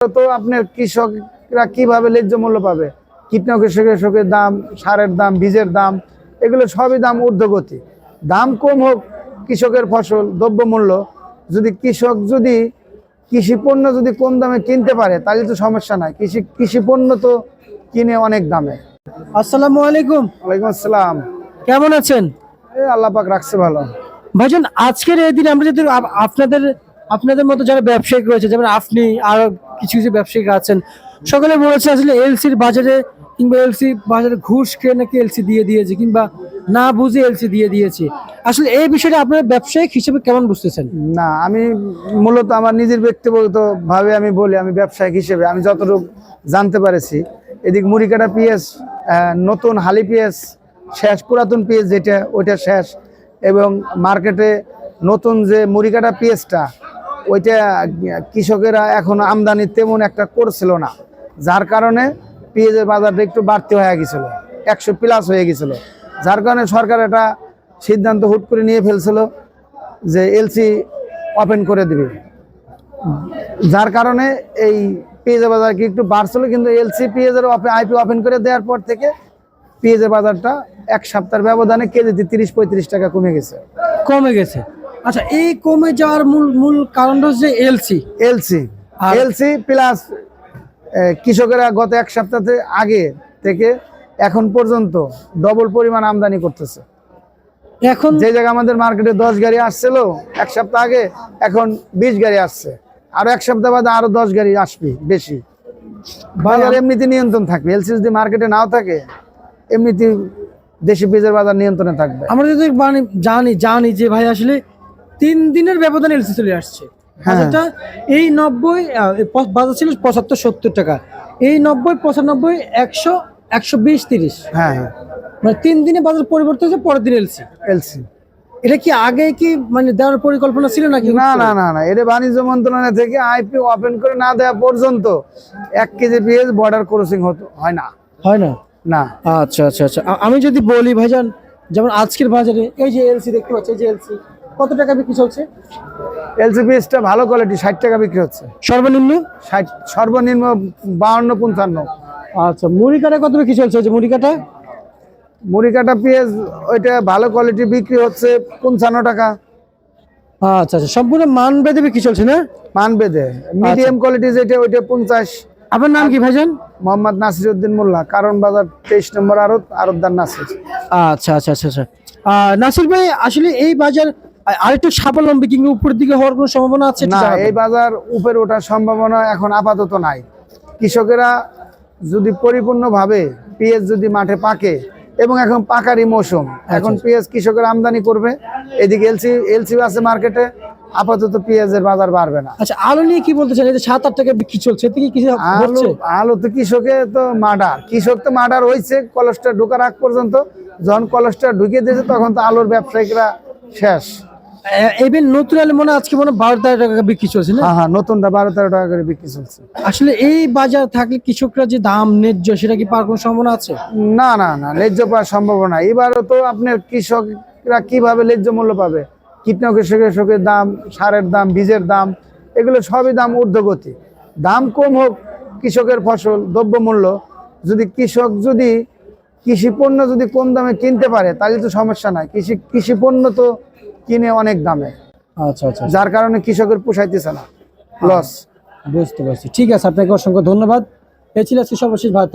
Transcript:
তো আপনার কৃষকরা কীভাবে ন্যায্য মূল্য পাবে? কীটনাশকের দাম সারের দাম বীজের দাম এগুলো সবই দাম ঊর্ধ্বগতি। দাম কম হোক কৃষকের ফসল দ্রব্যমূল্য যদি কৃষক যদি কৃষি পণ্য যদি কম দামে কিনতে পারে তাহলে তো সমস্যা নাই। কৃষি কৃষি পণ্য তো কিনে অনেক দামে। আসসালামু আলাইকুম। ওয়ালাইকুম আসসালাম। কেমন আছেন? এই আল্লাহ পাক রাখছে ভালো। ভাইজান আজকের এই দিনে আমরা যদি আপনাদের আপনাদের মতো যারা ব্যবসায়িক রয়েছে, যেমন আপনি, আরও কিছু কিছু ব্যবসায়িক আছেন, সকলে বলেছে আসলে এলসির বাজারে কিংবা এলসি বাজারে ঘুষ খেয়ে নাকি এলসি দিয়ে দিয়েছে কিংবা না বুঝে এলসি দিয়ে দিয়েছে। আসলে এই বিষয়টা আপনার ব্যবসায়িক হিসেবে কেমন বুঝতেছেন? না, আমি মূলত আমার নিজের ব্যক্তিগত ভাবে আমি বলি, আমি ব্যবসায়িক হিসেবে, আমি যতটুকু জানতে পেরেছি, এদিক মুড়িকাটা পিএস নতুন হালি পিএস, শেষ পুরাতন পিএস যেটা, ওইটা শেষ, এবং মার্কেটে নতুন যে মুড়িকাটা পিএসটা ওইটা কৃষকেরা এখন আমদানি তেমন একটা করছিল না। যার কারণে পেঁয়াজের বাজারটা একটু বাড়তি হয়ে গেছিল, একশো প্লাস হয়ে গেছিল। যার কারণে সরকার এটা সিদ্ধান্ত হুট করে নিয়ে ফেলছিল যে এলসি ওপেন করে দিবে। যার কারণে এই পেঁয়াজের বাজার কি একটু বাড়ছিল, কিন্তু এলসি পেঁয়াজের আইপি ওপেন করে দেওয়ার পর থেকে পেঁয়াজের বাজারটা এক সপ্তাহের ব্যবধানে কেজিতে তিরিশ পঁয়ত্রিশ টাকা কমে গেছে। কমে গেছে। আচ্ছা এই কমে যাওয়ার মূল মূল কারণটা হচ্ছে এলসি এলসি আর- এলসি প্লাস কৃষকেরা গত এক সপ্তাহ আগে থেকে এখন পর্যন্ত ডবল পরিমাণ আমদানি করতেছে। এখন যে জায়গায় আমাদের মার্কেটে দশ গাড়ি আসছিল এক সপ্তাহ আগে এখন বিশ গাড়ি আসছে। আরও এক সপ্তাহ বাদে আরও দশ গাড়ি আসবে বেশি। বাজার এমনিতে নিয়ন্ত্রণ থাকবে। এলসি যদি মার্কেটে নাও থাকে এমনিতে দেশি বীজের বাজার নিয়ন্ত্রণে থাকবে। আমরা যদি মানে জানি জানি যে ভাই আসলে তিন দিনের ব্যবধানে এলসি চলে আসছে। হ্যাঁ। বাজারটা এই নব্বই বাজার ছিল পঁচাত্তর সত্তর টাকা। এই নব্বই পঁচানব্বই একশো একশো বিশ তিরিশ। হ্যাঁ হ্যাঁ। মানে তিন দিনে বাজার পরিবর্তন হচ্ছে পরের দিন এলসি এলসি এটা কি আগে কি মানে দেওয়ার পরিকল্পনা ছিল নাকি না না না না। এটা বাণিজ্য মন্ত্রণালয় থেকে আইপি ওপেন করে না দেওয়া পর্যন্ত এক কেজি পেঁয়াজ বর্ডার ক্রসিং হতো হয় না। হয় না? না। আচ্ছা আচ্ছা আচ্ছা। আমি যদি বলি ভাইজান যেমন আজকের বাজারে এই যে এলসি দেখতে পাচ্ছি এই যে এলসি কত টাকা বিক্রি চলছে? এলসি পেঁয়াজটা ভালো কোয়ালিটি ষাট টাকা বিক্রি হচ্ছে। সর্বনিম্ন? ষাট সর্বনিম্ন বাউন্ন পঞ্চান্ন। আচ্ছা মুড়ি কাটা কত বিক্রি চলছে ওই যে মুড়ি কাটা? মুড়ি কাটা পেঁয়াজ ওইটা ভালো কোয়ালিটি বিক্রি হচ্ছে পঞ্চান্ন টাকা। আচ্ছা আচ্ছা সম্পূর্ণ মান বেঁধে বিক্রি চলছে না? মান বেঁধে। মিডিয়াম কোয়ালিটি যেটা ওইটা পঞ্চাশ। আপনার নাম কি ভাইজান? মোহাম্মদ নাসির উদ্দিন মোল্লা কারণ বাজার তেইশ নম্বর আরত আরতদার নাসির। আচ্ছা আচ্ছা আচ্ছা আচ্ছা। নাসির ভাই আসলে এই বাজার আ- আরেকটু স্বাবলম্বী কিংবা উপরের দিকে হওয়ার কোনো সম্ভাবনা আছে না এই বাজার উপরে ওঠার সম্ভাবনা এখন আপাতত নাই। কৃষকেরা যদি পরিপূর্ণভাবে পেঁয়াজ যদি মাঠে পাকে এবং এখন পাকারই মৌসুম এখন পেঁয়াজ কৃষকের আমদানি করবে। এদিকে এলসি এলসি আছে মার্কেটে আপাতত পেঁয়াজের বাজার বাড়বে না। আচ্ছা আলু নিয়ে কি বলতে চান? এই যে সাত আট টাকা বিক্রি চলছে এতে কি আলু আলু তো কৃষকে তো মার্ডার কৃষক তো মার্ডার হয়েছে কলসটা ঢোকার আগ পর্যন্ত যখন কলসটা ঢুকিয়ে দিয়েছে তখন তো আলুর ব্যবসায়িকরা শেষ। এবার নতুন আলু মনে আজকে মনে বারো তেরো টাকা বিক্রি চলছে না? হ্যাঁ হ্যাঁ নতুনটা বারো তেরো টাকা করে বিক্রি চলছে। আসলে এই বাজার থাকলে কৃষকরা যে দাম ন্যায্য সেটা কি পাওয়ার কোনো সম্ভাবনা আছে? না না না ন্যায্য পাওয়ার সম্ভাবনা। এবারও তো আপনার কৃষকরা কীভাবে ন্যায্য মূল্য পাবে? কীটনাশকের দাম সারের দাম বীজের দাম এগুলো সবই দাম ঊর্ধ্বগতি। দাম কম হোক কৃষকের ফসল দ্রব্যমূল্য যদি কৃষক যদি কৃষি পণ্য যদি কম দামে কিনতে পারে তাহলে তো সমস্যা নাই। কৃষি কৃষি পণ্য তো কিনে অনেক দামে। আচ্ছা আচ্ছা যার কারণে কৃষকের পোষাইতেছে না। লস বুঝতে পারছি। ঠিক আছে আপনাকে অসংখ্য ধন্যবাদ। এ ছিল সর্বশেষ ভারত